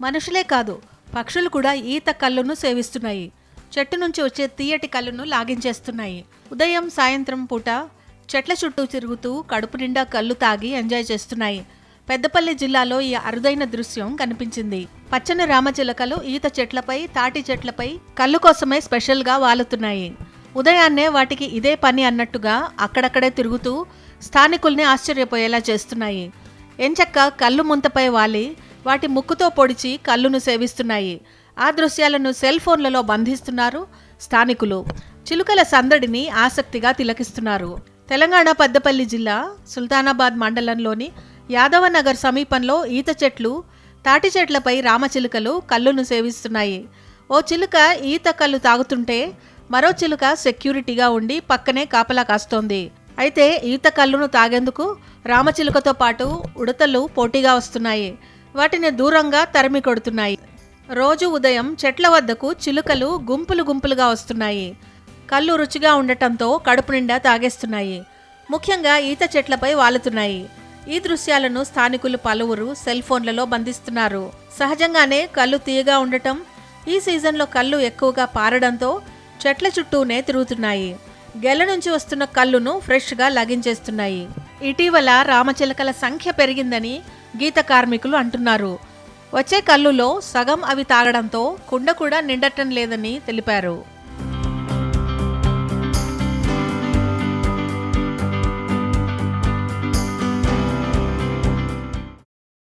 మనుషులే కాదు పక్షులు కూడా ఈత కళ్ళును సేవిస్తున్నాయి. చెట్టు నుంచి వచ్చే తీయటి కళ్ళును లాగించేస్తున్నాయి. ఉదయం సాయంత్రం పూట చెట్ల చుట్టూ తిరుగుతూ కడుపు నిండా కళ్ళు తాగి ఎంజాయ్ చేస్తున్నాయి. పెద్దపల్లి జిల్లాలో ఈ అరుదైన దృశ్యం కనిపించింది. పచ్చని రామచిలకలు ఈత చెట్లపై తాటి చెట్లపై కళ్ళు కోసమే స్పెషల్గా వాలుతున్నాయి. ఉదయాన్నే వాటికి ఇదే పని అన్నట్టుగా అక్కడక్కడే తిరుగుతూ స్థానికుల్ని ఆశ్చర్యపోయేలా చేస్తున్నాయి. ఎంచక్క కళ్ళు ముంతపై వాలి వాటి ముక్కుతో పొడిచి కళ్ళును సేవిస్తున్నాయి. ఆ దృశ్యాలను సెల్ ఫోన్లలో బంధిస్తున్నారు స్థానికులు. చిలుకల సందడిని ఆసక్తిగా తిలకిస్తున్నారు. తెలంగాణ పెద్దపల్లి జిల్లా సుల్తానాబాద్ మండలంలోని యాదవనగర్ సమీపంలో ఈత చెట్లు తాటి చెట్లపై రామచిలుకలు కళ్ళును సేవిస్తున్నాయి. ఓ చిలుక ఈత కళ్ళు తాగుతుంటే మరో చిలుక సెక్యూరిటీగా ఉండి పక్కనే కాపలా కాస్తోంది. అయితే ఈత కళ్ళును తాగేందుకు రామచిలుకతో పాటు ఉడతలు పోటీగా వస్తున్నాయి. వాటిని దూరంగా తరిమి కొడుతున్నాయి. రోజు ఉదయం చెట్ల వద్దకు చిలుకలు గుంపులు గుంపులుగా వస్తున్నాయి. కళ్ళు రుచిగా ఉండటంతో కడుపు నిండా తాగేస్తున్నాయి. ముఖ్యంగా ఈత చెట్లపై వాలుతున్నాయి. ఈ దృశ్యాలను స్థానికులు పలువురు సెల్ ఫోన్లలో బంధిస్తున్నారు. సహజంగానే కళ్ళు తీయగా ఉండటం ఈ సీజన్లో కళ్ళు ఎక్కువగా పారడంతో చెట్ల చుట్టూనే తిరుగుతున్నాయి. గెల నుంచి వస్తున్న కళ్ళును ఫ్రెష్గా లగించేస్తున్నాయి. ఇటీవల రామచిలకల సంఖ్య పెరిగిందని గీత కార్మికులు అంటున్నారు. వచ్చే కళ్ళులో సగం అవి తాగడంతో కుండ కూడా నిండటం లేదని తెలిపారు.